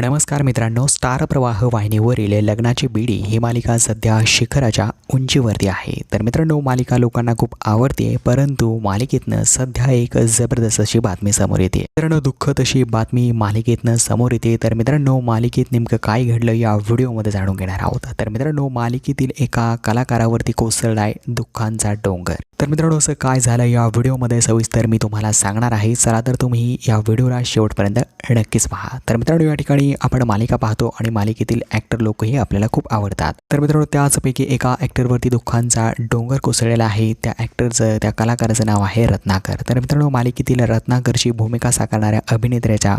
नमस्कार मित्रांनो स्टार प्रवाह वाहिनीवरील लग्नाची बिडी ही मालिका सध्या शिखराच्या उंचीवरती आहे. तर मित्रांनो मालिका लोकांना खूप आवडते परंतु मालिकेतनं सध्या एक जबरदस्त अशी बातमी समोर येते. मित्रांनो दुःखद अशी बातमी मालिकेतनं समोर येते. तर मित्रांनो मालिकेत नेमकं काय घडलं या व्हिडिओमध्ये जाणून घेणार आहोत. तर मित्रांनो मालिकेतील एका कलाकारावरती कोसळलाय दुःखांचा डोंगर. तर मित्रांनो असं काय झालं या व्हिडिओमध्ये सविस्तर मी तुम्हाला सांगणार आहे. चला तर तुम्ही या व्हिडिओला शेवटपर्यंत नक्कीच पहा. तर मित्रांनो या ठिकाणी आपण मालिका पाहतो आणि मालिकेतील ॲक्टर लोकही आपल्याला खूप आवडतात. तर मित्रांनो त्याचपैकी एका ॲक्टरवरती दुःखांचा डोंगर कोसळलेला आहे. त्या ॲक्टरचं त्या कलाकाराचं नाव आहे रत्नाकर. तर मित्रांनो मालिकेतील रत्नाकरची भूमिका साकारणाऱ्या अभिनेत्र्याच्या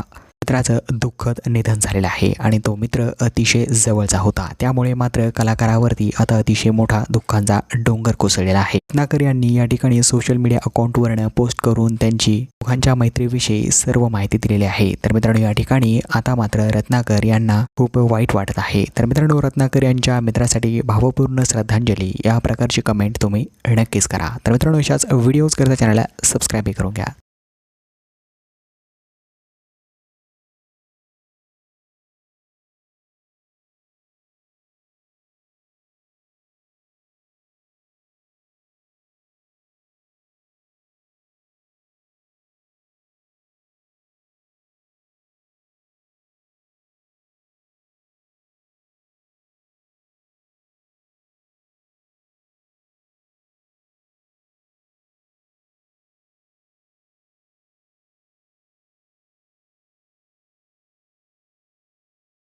मित्राचं दुःखद निधन झालेलं आहे आणि तो मित्र अतिशय जवळचा होता. त्यामुळे मात्र कलाकारावरती आता अतिशय मोठा दुःखांचा डोंगर कोसळलेला आहे. रत्नाकर यांनी या ठिकाणी सोशल मीडिया अकाउंटवरनं पोस्ट करून त्यांची दोघांच्या मैत्रीविषयी सर्व माहिती दिलेली आहे. तर मित्रांनो या ठिकाणी आता मात्र रत्नाकर यांना खूप वाईट वाटत आहे. तर मित्रांनो रत्नाकर यांच्या मित्रासाठी भावपूर्ण श्रद्धांजली. या प्रकारची कमेंट तुम्ही नक्कीच करा. तर मित्रांनो अशाच व्हिडिओज करता चॅनलला सबस्क्राईबही करून घ्या.